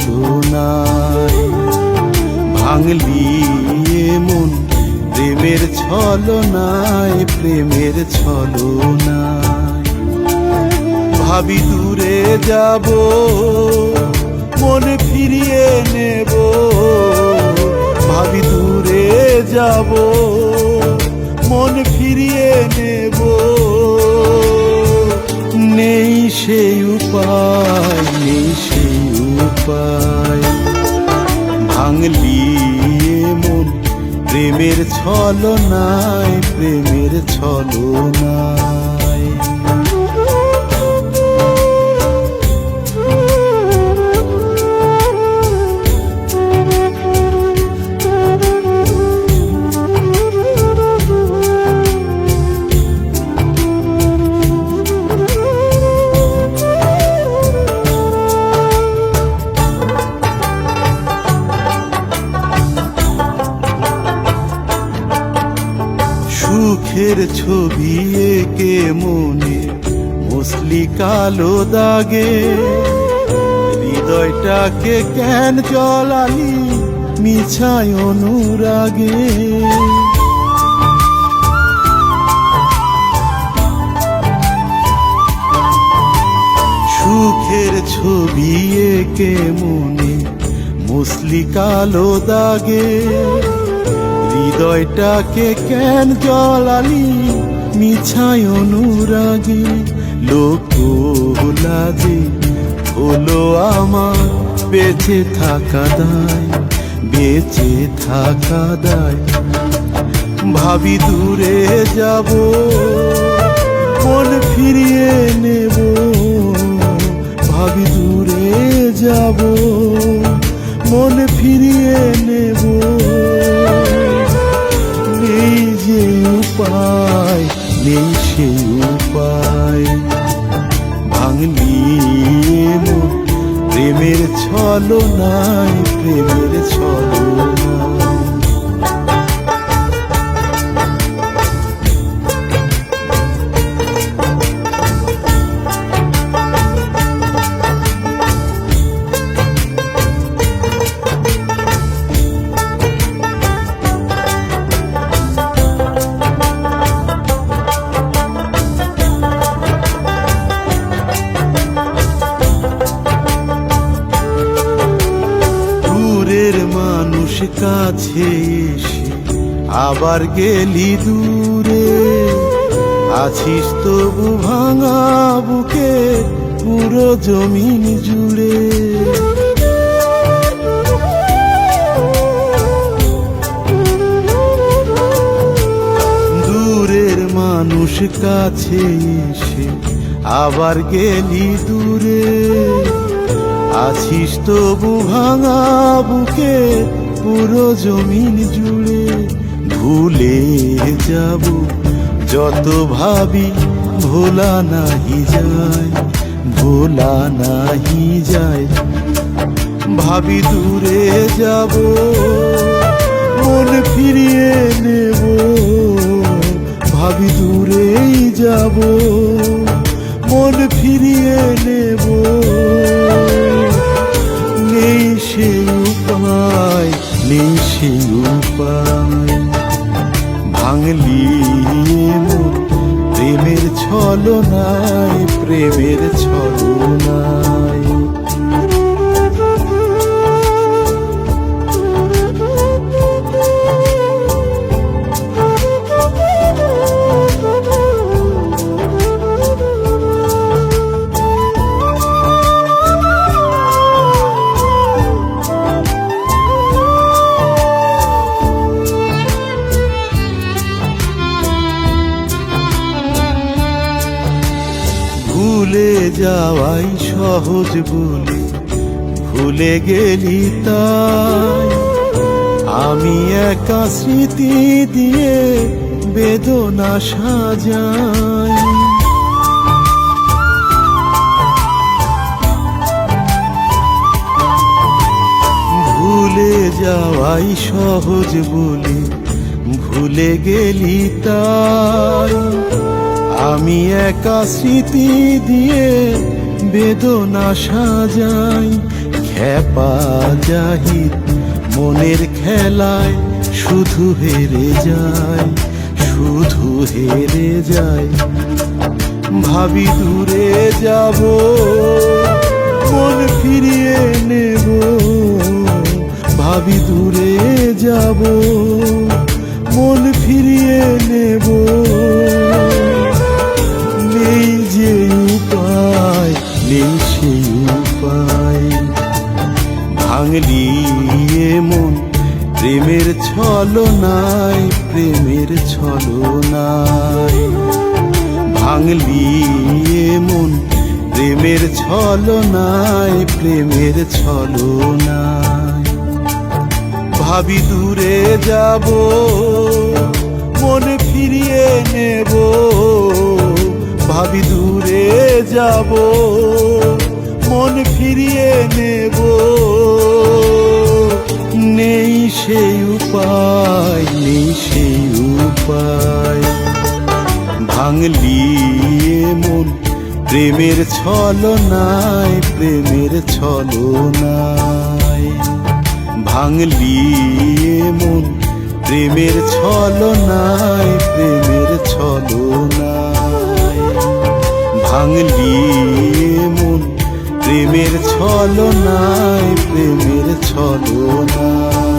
ছলনায় ভাঙলি মন প্রেমের ছলনায় প্রেমের ছলনায় ভাবি দূরে যাব, মন ফিরিয়ে নেব। ভাবি দূরে যাব, মন ফিরিয়ে নেব। নেই সেই উপায়, নেই উপায় ভাঙলি মন। প্রেমের ছলনায় প্রেমের ছলনায়। সুখের ছবি একে মনে মুসলি কালো দাগে। হৃদয়টাকে কেন জলালি? মিছায় অনুরাগে। সুখের ছবি একে মনে মুসলি কালো দাগে। হৃদয়টাকে কেন জলালি? মিছায় অনুরাগে লোক লাজে হলো আমার বেঁচে থাকা দায়, বেঁচে থাকা দায়। ভাবি দূরে যাব, মন ফিরিয়ে নেব। ভাবি দূরে যাব, মন ফিরিয়ে নেব। উপায় নেই সে উপায়। ভাঙলি প্রেমের ছলনায় প্রেমের ছলনায় কাছে এসে আবার গেলি দূরে। আছিস তবু ভাঙা বুকে পুরো জমিন জুড়ে। দূরের মানুষ কাছে এসে আবার গেলি দূরে। আছিস তবু ভাঙা বুকে পুরো জমিন জুড়ে ভুলে যাব। যত ভাবি ভোলা নাহি যায়, ভোলা নাহি যায়, ভাবি দূরে যাব। মন ফিরিয়ে নেব উপায় ভাঙলি প্রেমের ছলনায় প্রেমের ছলনায়। যাওয়াই সহজ বলে, ভুলে গেলি তাই। আমি একা স্মৃতি দিয়ে বেদনা সাজাই। ভুলে যাওয়াই সহজ বলে, ভুলে গেলি তাই। আমি একা স্মৃতি দিয়ে বেদনা সাজাই খেপা জাহিদ মনের খেলায় শুধু হেরে যায় শুধু হেরে যায় ভাবি দূরে যাব, মন ফিরিয়ে নেব। ভাবি দূরে যাব, মন ফিরিয়ে নেব। ছলনায় ভাঙলি মন, প্রেমের ছলনায় প্রেমের ছলনায় ভাবি দূরে যাব, মন ফিরিয়ে নেব। ভাবি দূরে যাব, মন ফিরিয়ে নেব। নেই সেই উপায়, নেই সেই উপায় ভাঙলি মন, প্রেমের ছলনায় প্রেমের ছলনায়। ভাঙলি মন, প্রেমের ছলনায় প্রেমের ছলনায়। ভাঙলি মন, প্রেমের ছলনায় প্রেমের ছলনায়।